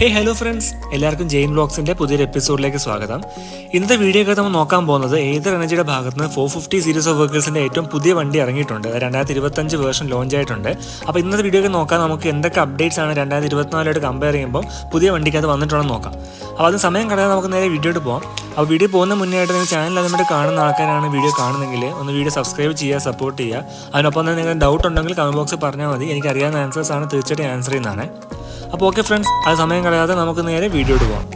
ഹേ hello friends എല്ലാവർക്കും ജെയിൻ ബ്ലോഗ്സിന്റെ പുതിയൊരു എപ്പിസോഡിലേക്ക് സ്വാഗതം. ഇന്നത്തെ വീഡിയോ ഒക്കെ നമ്മൾ നോക്കാൻ പോകുന്നത് ഏതർ എനർജിയുടെ ഭാഗത്ത് നിന്ന് ഫോർ ഫിഫ്റ്റി സീരീസ് ഓഫ് വർക്കേഴ്സിന്റെ ഏറ്റവും പുതിയ വണ്ടി ഇറങ്ങിയിട്ടുണ്ട്. രണ്ടായിരത്തി ഇരുപത്തഞ്ച് വേർഷൻ ലോഞ്ച് ആയിട്ടുണ്ട്. അപ്പോൾ ഇന്നത്തെ വീഡിയോ ഒക്കെ നോക്കാം നമുക്ക് എന്തൊക്കെ അപ്ഡേറ്റ്സ് ആണ് രണ്ടായിരത്തി ഇരുപത്തിനാലായിട്ട് കമ്പയർ ചെയ്യുമ്പോൾ പുതിയ വണ്ടിക്കകത്ത് വന്നിട്ടുണ്ടെന്ന് നോക്കാം. അപ്പോൾ അത് സമയം കളയാതെ നമുക്ക് നേരെ വീഡിയോയിട്ട് പോകാം അപ്പോൾ വീഡിയോ പോകുന്ന മുന്നേ ആയിട്ട് നിങ്ങൾ ചാനൽ അതുമായിട്ട് കാണുന്ന ആൾക്കാരാണ് വീഡിയോ കാണുന്നെങ്കിൽ ഒന്ന് വീഡിയോ സബ്സ്ക്രൈബ് ചെയ്യുക സപ്പോർട്ട് ചെയ്യുക. അതിനൊപ്പം തന്നെ നിങ്ങൾ ഡൗട്ട് ഉണ്ടെങ്കിൽ കമന്റ് ബോക്സിൽ പറഞ്ഞാൽ മതി. എനിക്ക് അറിയാവുന്ന ആൻസേഴ്സ് ആണ്. തീർച്ചയായിട്ടും ആൻസർ ചെയ്യുന്നതാണ്. അപ്പോൾ ഓക്കെ ഫ്രണ്ട്സ് അത് സമയം കളയാതെ നമുക്ക് നേരെ വീഡിയോയിട്ട് പോകാം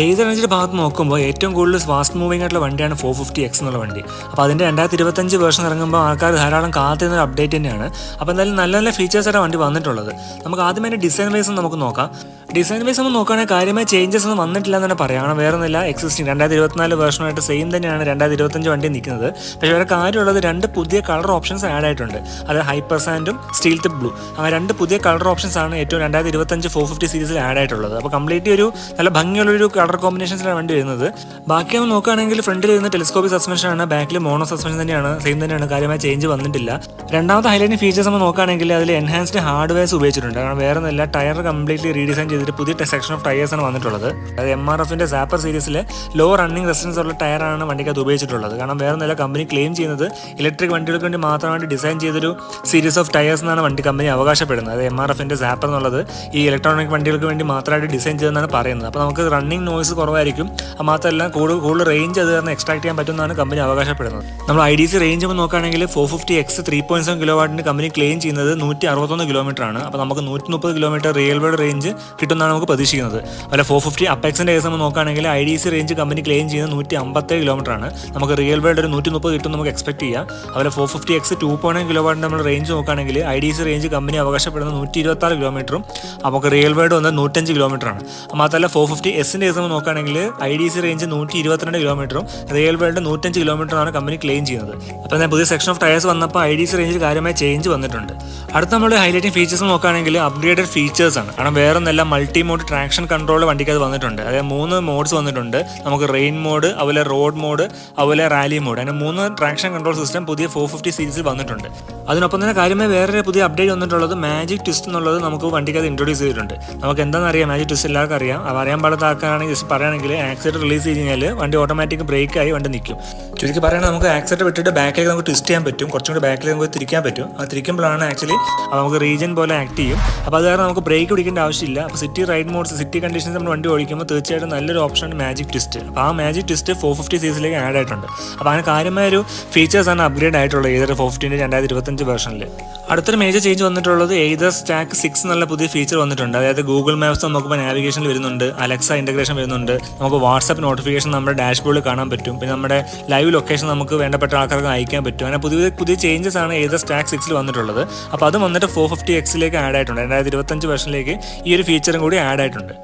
ഏത് റേഞ്ചിന്റെ ഭാഗത്ത് നോക്കുമ്പോൾ ഏറ്റവും കൂടുതൽ ഫാസ്റ്റ് മൂവിംഗ് ആയിട്ടുള്ള വണ്ടിയാണ് ഫോർ ഫിഫ്റ്റി എക്സ് എന്നുള്ള വണ്ടി. അപ്പോൾ അതിന്റെ രണ്ടായിരത്തി ഇരുപത്തഞ്ച് വേർഷൻ ഇറങ്ങുമ്പോൾ ആൾക്കാർ ധാരാളം ഒരു അപ്ഡേറ്റ് തന്നെയാണ്. അപ്പോൾ എന്തായാലും നല്ല നല്ല ഫീച്ചേഴ്സായിട്ട് വണ്ടി വന്നിട്ടുള്ളത്. നമുക്ക് ആദ്യം അതിന്റെ ഡിസൈൻ വൈസ് നമുക്ക് നോക്കാം. ഡിസൈൻ വൈസ് നമ്മൾ നോക്കുകയാണെങ്കിൽ കാര്യമായ ചേഞ്ചസ് ഒന്നും വന്നിട്ടില്ല എന്ന് തന്നെ പറയാം. കാരണം വേറെ ഒന്നുമില്ല എക്സിസ്റ്റിംഗ് രണ്ടായിരത്തി ഇരുപത്തിനാല് വേർഷനായിട്ട് സെയിം തന്നെയാണ് രണ്ടായിരത്തി ഇരുപത്തഞ്ച് വണ്ടി നിൽക്കുന്നത്. പക്ഷേ വേറെ കാര്യമുള്ളത് രണ്ട് പുതിയ കളർ ഓപ്ഷൻസ് ആഡ് ആയിട്ടുണ്ട്. അത് ഹൈപ്പർ സാൻഡും സ്റ്റീൽ ടിപ്പ് ബ്ലൂ അങ്ങനെ രണ്ട് പുതിയ കളർ ഓപ്ഷൻസ് ആണ് ഏറ്റവും രണ്ടായിരത്തി ഇരുപത്തഞ്ച് ഫോർ ഫിഫ്റ്റി സീരീസിൽ ആഡ് ആയിട്ടുള്ളത്. അപ്പോൾ കംപ്ലീറ്റ് ഒരു നല്ല ഭംഗിയുള്ളൊരു കളർ കോമ്പിനേഷൻസിലാണ് വണ്ടി വരുന്നത്. ബാക്കി നമ്മൾ നോക്കുകയാണെങ്കിൽ ഫ്രണ്ടിൽ വരുന്ന ടെലിസ്കോപ്പിക് സസ്പെൻഷൻ ആണ്. ബാക്കിൽ മോണോ സസ്പെൻഷൻ തന്നെയാണ്. സെയിം തന്നെയാണ്. കാര്യമായ ചേഞ്ച് വന്നിട്ടില്ല. രണ്ടാമത്തെ ഹൈലൈറ്റ് ഫീച്ചേഴ്സ് നമ്മൾ നോക്കുകയാണെങ്കിൽ അതിൽ എൻഹാൻസ്ഡ് ഹാർഡ്വെയർസ് ഉപയോഗിച്ചിട്ടുണ്ട്. കാരണം വേറെ ഒന്നല്ല ടയർ കംപ്ലീറ്റ്ലി റീഡിസൈൻ ചെയ്തിട്ട് പുതിയ സെക്ഷൻ ഓഫ് ടയേഴ്സ് ആണ് വന്നിട്ടുള്ളത്. അതായത് എം ആർ എഫിന്റെ സാപ്പർ സീരീസിലെ ലോ റണ്ണിംഗ് റെസിസ്റ്റൻസ് ഉള്ള ടയറാണ് വണ്ടിക്കകത്ത് ഉപയോഗിച്ചിട്ടുള്ളത്. കാരണം വേറെ നല്ല കമ്പനി ക്ലെയിം ചെയ്യുന്നത് ഇലക്ട്രിക് വണ്ടികൾക്ക് വേണ്ടി മാത്രമായിട്ട് ഡിസൈൻ ചെയ്തൊരു സീരീസ് ഓഫ് ടയേഴ്സ് എന്നാണ് വണ്ടി കമ്പനി അവകാശപ്പെടുന്നത്. അത് എം ആർ എഫിന്റെ സാപ്പർ എന്നുള്ളത് ഈ ഇലക്ട്രോണിക് വണ്ടികൾക്ക് വേണ്ടി മാത്രമായിട്ട് ഡിസൈൻ ചെയ്തെന്നാണ് പറയുന്നത്. അപ്പോൾ നമുക്ക് റണ്ണിംഗ് നോയ്സ് കുറവായിരിക്കും. മാത്രമല്ല കൂടുതൽ കൂടുതൽ റേഞ്ച് അത് കാരണം എക്സ്ട്രാക്ട് ചെയ്യാൻ പറ്റുമെന്നാണ് കമ്പനി അവകാശപ്പെടുന്നത്. നമ്മൾ ഐ ഡി സി റേഞ്ച് നോക്കുകയാണെങ്കിൽ four fifty X three point seven kilo company claim ചെയ്യുന്നത് നൂറ്റി അറുപത്തൊന്ന് കിലോമീറ്റർ ആണ്. അപ്പോൾ നമുക്ക് നൂറ്റി മുപ്പത് കിലോമീറ്റർ റിയൽ വേൾഡ് റേഞ്ച് കിട്ടുമെന്നാണ് നമുക്ക് പ്രതീക്ഷിക്കുന്നത്. അതുപോലെ ഫോർ ഫിഫ്റ്റി അപ്പെക്സിന്റെ കേസ് നമ്മൾ നോക്കുകയാണെങ്കിൽ I D C range company claim ചെയ്യുന്നത് നൂറ്റി അമ്പത്തേഴ് കിലോമീറ്റർ ആണ്. നമുക്ക് റിയൽ വേൾഡ് ഒരു നൂറ്റി മുപ്പത് കിട്ടും നമുക്ക് എക്സ്പെക്ട് ചെയ്യാം. അതുപോലെ four fifty X two point വാട്ടിന്റെ നമ്മൾ റേഞ്ച് നോക്കുകയാണെങ്കിൽ I D C range company അവകാശപ്പെടുന്നത് നൂറ്റി ഇരുപത്തി ആറ് കിലോമീറ്ററും നമുക്ക് റിയൽ വേൾഡ് വന്നത് നൂറ്റഞ്ച് കിലോമീറ്റർ ആണ്. മാത്രമല്ല ഫോർ ഫിഫ്റ്റി എസിന്റെ കേസ് നമ്മൾ നോക്കുകയാണെങ്കിൽ ഐ ഡി സി റേഞ്ച് നൂറ്റി ഇരുപത്തിരണ്ട് കിലോമീറ്ററും റിയൽ വേൾഡ് നൂറ്റഞ്ച് കിലോമീറ്ററാണ് കമ്പനി ക്ലെയിം ചെയ്യുന്നത്. അപ്പോൾ പുതിയ സെക്ഷൻ ഓഫ് ടയേഴ്സ് വന്നപ്പോൾ ഐ ഡി സി റേഞ്ചിൽ കാര്യമായ ചേഞ്ച് വന്നിട്ടുണ്ട്. അടുത്ത നമ്മൾ ഹൈലൈറ്റിംഗ് ഫീച്ചേഴ്സ് നോക്കുകയാണെങ്കിൽ അപ്ഗ്രേഡഡ് ഫീച്ചേഴ്സ് ആണ്. കാരണം വേറെ ഒന്നല്ല മൾട്ടി മോഡ് ട്രാക്ഷൻ കൺട്രോൾ വണ്ടിക്ക് അത് വന്നിട്ടുണ്ട്. അതായത് മൂന്ന് മോഡ്സ് വന്നിട്ടുണ്ട്. നമുക്ക് റെയിൻ മോഡ് അതുപോലെ റോഡ് മോഡ് അതുപോലെ റാലി മോഡ് അങ്ങനെ മൂന്ന് ട്രാക്ഷൻ കൺട്രോൾ സിസ്റ്റം പുതിയ ഫോർ ഫിഫ്റ്റി സീരീസിൽ വന്നിട്ടുണ്ട്. അതിനൊപ്പം തന്നെ കാര്യമായി വേറെ പുതിയ അപ്ഡേറ്റ് വന്നിട്ടുള്ളത് മാജിക് ട്വിസ്റ്റ് എന്നുള്ളത് നമുക്ക് വണ്ടിക്ക് അത് ഇൻട്രൊഡ്യൂസ് ചെയ്തിട്ടുണ്ട്. നമുക്ക് എന്താണെന്ന് അറിയാം? മാജിക് ട്വിസ്റ്റ് എല്ലാവർക്കും അറിയാം. അത് അറിയാൻ പാടാത്ത ആൾക്കാരാണെങ്കിൽ ജസ്റ്റ് പറയുകയാണെങ്കിൽ ആക്സിഡന്റ് റിലീസ് ചെയ്ത് കഴിഞ്ഞാൽ വണ്ടി ഓട്ടോമാറ്റിക് ബ്രേക്ക് ആയി വണ്ടി നിൽക്കും. ചുരുക്കി പറയുകയാണെങ്കിൽ നമുക്ക് ആക്സിഡന്റ് വിട്ടിട്ട് ബാക്കിലേക്ക് നമുക്ക് ട്വിസ്റ്റ് ചെയ്യാൻ പറ്റും. കുറച്ചും കൂടി ബാക്കിലേക്ക് നമുക്ക് തിരിക്കാൻ പറ്റും. അത് തിരിക്കുമ്പോഴാണ് ആക്ച്വലി നമുക്ക് റീജൻ പോലെ ആക്ട് ചെയ്യും. അപ്പോൾ അത് കാരണം നമുക്ക് ബ്രേക്ക് പിടിക്കേണ്ട ആവശ്യമില്ല. അപ്പോൾ city ride modes city conditions നമ്മൾ വണ്ടി ഓടിക്കുമ്പോൾ തീർച്ചയായിട്ടും നല്ലൊരു ഓപ്ഷനാണ് മാജിക് ട്വിസ്റ്റ് അപ്പോൾ ആ മാജിക് ട്വിസ്റ്റ് ഫോർ ഫിഫ്റ്റി സീസിലേക്ക് ആഡ് ആയിട്ടുണ്ട്. അപ്പോൾ അങ്ങനെ കാര്യമായ ഒരു ഫീച്ചേഴ്സാണ് അപ്ഗ്രേഡ് ആയിട്ടുള്ളത് ഏതൊരു ഫോർ ഫിഫ്റ്റീന്റെ രണ്ടായിരത്തി ഇരുപത്തഞ്ച് വേർഷനിൽ അടുത്തൊരു മേജർ ചേഞ്ച് വന്നിട്ടുള്ളത് ഏതർ സ്റ്റാക്ക് സിക്സ് എന്നുള്ള പുതിയ ഫീച്ചർ വന്നിട്ടുണ്ട്. അതായത് ഗൂഗിൾ മാപ്സ് നോക്കുമ്പോൾ നാവിഗേഷനിൽ വരുന്നുണ്ട് അലക്സ ഇന്റഗ്രേഷൻ വരുന്നുണ്ട്. നമുക്ക് വാട്സപ്പ് നോട്ടിഫിക്കേഷൻ നമ്മുടെ ഡാഷ്ബോർഡിൽ കാണാൻ പറ്റും. പിന്നെ നമ്മുടെ ലൈവ് ലൊക്കേഷൻ നമുക്ക് വേണ്ടപ്പെട്ട ആൾക്കാർക്ക് അയക്കാൻ പറ്റും. അങ്ങനെ പുതിയ പുതിയ ചേഞ്ചസ് ആണ് ഏത് സ്റ്റാക്ക് സിക്സിൽ വന്നിട്ടുള്ളത്. അപ്പോൾ അത് വന്നിട്ട് ഫോർ ഫിഫ്റ്റി എക്സിലേക്ക് ആഡ് ആയിട്ടുണ്ട്. രണ്ടായിരത്തി ഇരുപത്തഞ്ച് വർഷത്തിലേക്ക് ഈ ഒരു ഫീച്ചറും കൂടി ആഡ് ആയിട്ടുണ്ട്.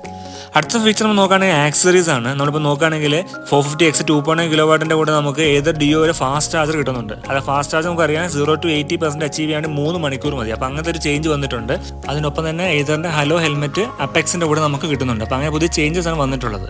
അടുത്ത ഫീച്ചർ നമ്മൾ നോക്കുകയാണെങ്കിൽ ആക്സറീസ് ആണ്. നമ്മളിപ്പോൾ നോക്കുകയാണെങ്കിൽ four fifty X two point kilo വാട്ടിന്റെ കൂടെ നമുക്ക് ഏത് ഡിയോ ഒരു ഫാസ്റ്റ് ചാർജർ കിട്ടുന്നുണ്ട്. അത് ഫാസ്റ്റ് ചാർജ് നമുക്കറിയാം zero to eighty percent achieve ചെയ്യാണ്ട് മൂന്ന് മണിക്കൂർ മതി. അപ്പോൾ അങ്ങനത്തെ ഒരു ചേഞ്ച് വന്നിട്ടുണ്ട്. അതിനൊപ്പം തന്നെ ഏതറിന്റെ ഹലോ ഹെൽമെറ്റ് അപ്പെക്സിന്റെ കൂടെ നമുക്ക് കിട്ടുന്നുണ്ട്. അപ്പോൾ അങ്ങനെ പുതിയ ചേഞ്ചസ് ആണ് വന്നിട്ടുള്ളത്.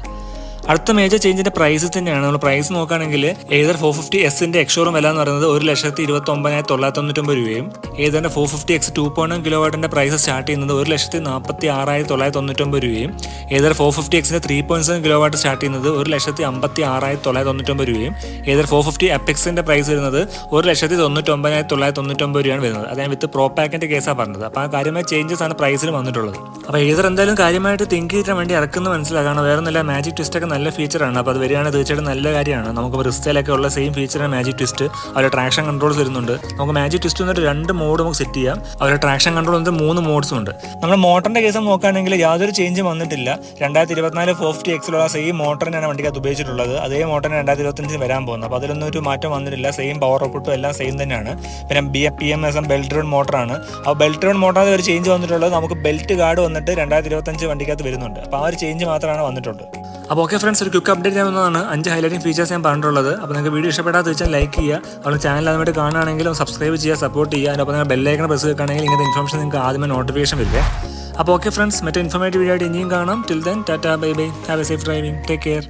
അടുത്ത മേജർ ചേഞ്ചിന്റെ പ്രൈസ് തന്നെയാണ്. നമ്മൾ പ്രൈസ് നോക്കുകയാണെങ്കിൽ ഏതർ ഫോർ ഫിഫ്റ്റി എസിന്റെ എക്സോറും വില എന്ന് പറയുന്നത് ഒരു ലക്ഷത്തി ഇരുപത്തി ഒമ്പതിനായിരത്തി തൊള്ളായിരത്തി തൊണ്ണൂറ്റൊമ്പത് രൂപയും. ഏതാണ്ട് four fifty X two point kilo വാട്ടിന്റെ price start ചെയ്യുന്നത് ഒരു ലക്ഷത്തി നാൽപ്പത്തി ആറായിരത്തി തൊള്ളായിരത്തി തൊണ്ണൂറ്റൊമ്പത് രൂപയും. ഏതർ ഫോർ ഫിഫ്റ്റി എക്സിന്റെ three point seven kilo watt start ചെയ്യുന്നത് ഒരു ലക്ഷത്തി അമ്പത്തി ആറായിരത്തി തൊള്ളായിരത്തി തൊണ്ണൂറ്റൊമ്പത് രൂപയും ഏതർ ഫോർ ഫിഫ്റ്റി എപ്പെക്സിന്റെ പ്രൈസ് വരുന്നത് ഒരു ലക്ഷത്തി തൊണ്ണൂറ്റൊമ്പതിനായിരത്തി തൊള്ളായിരത്തി തൊണ്ണൂറ്റൊമ്പത് രൂപയാണ് വരുന്നത്. അതായത് വിത്ത് പ്രോ പാക്കിന്റെ കേസാണ് പറഞ്ഞത്. അപ്പോൾ ആ കാര്യമായ ചേഞ്ചസ് ആണ് പ്രൈസിൽ വന്നിട്ടുള്ളത്. അപ്പോൾ ഏതർ എന്തായാലും കാര്യമായിട്ട് തിങ്ക് ചെയ്തിട്ട് വേണ്ടി ഇറക്കുന്ന മനസ്സിലാക്കണം വേറെ നല്ല മാജിക് ട്വിസ്റ്റ് ഒക്കെ നല്ല ഫീച്ചറാണ് അപ്പോൾ അത് വരികയാണെങ്കിൽ തീർച്ചയായിട്ടും നല്ല കാര്യമാണ്. നമുക്ക് റിസ്റ്റയിലൊക്കെ ഉള്ള സെയിം ഫീച്ചറാണ് മാജിക് ട്വിസ്റ്റ് അവരുടെ ട്രാക്ഷൻ കൺട്രോൾസ് വരുന്നുണ്ട്. നമുക്ക് മാജിക് ട്വിസ്റ്റ് വന്നിട്ട് രണ്ട് മോഡ് നമുക്ക് സെറ്റ് ചെയ്യാം. അവരുടെ ട്രാക്ഷൻ കൺട്രോൾ വന്നിട്ട് മൂന്ന് മോഡ്സും ഉണ്ട്. നമ്മൾ മോട്ടറിന്റെ കേസ് നോക്കുകയാണെങ്കിൽ യാതൊരു ചേഞ്ചും വന്നിട്ടില്ല. രണ്ടായിരത്തി ഇരുപത്തിനാല് ഫോർട്ടി എക്സിലുള്ള സെയിം മോട്ടറിനാണ് വണ്ടിക്കകത്ത് ഉപയോഗിച്ചിട്ടുള്ളത്. അതേ മോട്ടറിന് രണ്ടായിരത്തി ഇരുപത്തഞ്ചിന് വരാൻ പോകുന്നത്. അപ്പോൾ അതിലൊന്നും ഒരു മാറ്റം വന്നിട്ടില്ല. സെയിം പവർ ഔട്ട്പുട്ടും എല്ലാം സെയിം തന്നെയാണ്. പിന്നെ B P M S M belt road മോട്ടറാണ് ആ ബെൽറ്റ് റോഡ് മോട്ടറിൽ ഒരു ചേഞ്ച് വന്നിട്ടുള്ളത് നമുക്ക് ബെൽറ്റ് ഗാർഡ് വന്നിട്ട് രണ്ടായിരത്തി ഇരുപത്തഞ്ച് വണ്ടിക്കകത്ത് വരുന്നുണ്ട്. അപ്പോൾ ആ ഒരു ചേഞ്ച് മാത്രമാണ് വന്നിട്ടുള്ളത്. അപ്പോൾ ഓക്കെ ഫ്രണ്ട്സ് ഒരു ക്വിക്ക് അപ്ഡേറ്റ് ചെയ്യാവുന്നതാണ് അഞ്ച് ഹൈലൈറ്റിംഗ് ഫീച്ചേഴ്സ് ഞാൻ പറഞ്ഞിട്ടുള്ളത്. അപ്പോൾ നിങ്ങൾക്ക് വീഡിയോ ഇഷ്ടപ്പെടാത്ത വെച്ചാൽ ലൈക്ക് ചെയ്യുക. അപ്പോൾ ചാനൽ അതുമായിട്ട് കാണുകയാണെങ്കിൽ സബ്സ്ക്രൈബ് ചെയ്യുക സപ്പോർട്ട് ചെയ്യുക. അതിനൊപ്പം നിങ്ങൾ ബെല്ലൈക്കൺ പ്രസ് വെക്കുകയാണെങ്കിൽ ഇങ്ങനത്തെ ഇൻഫർമേഷൻ നിങ്ങൾക്ക് ആദ്യമേ നോട്ടിഫിക്കേഷൻ വരിക. അപ്പോൾ ഓക്കെ ഫ്രണ്ട്സ് മറ്റേ ഇൻഫോർമേറ്റീവ് വീഡിയോ ആയിട്ട് ഇനിയും കാണാം. Till then tata bye bye have a safe driving take care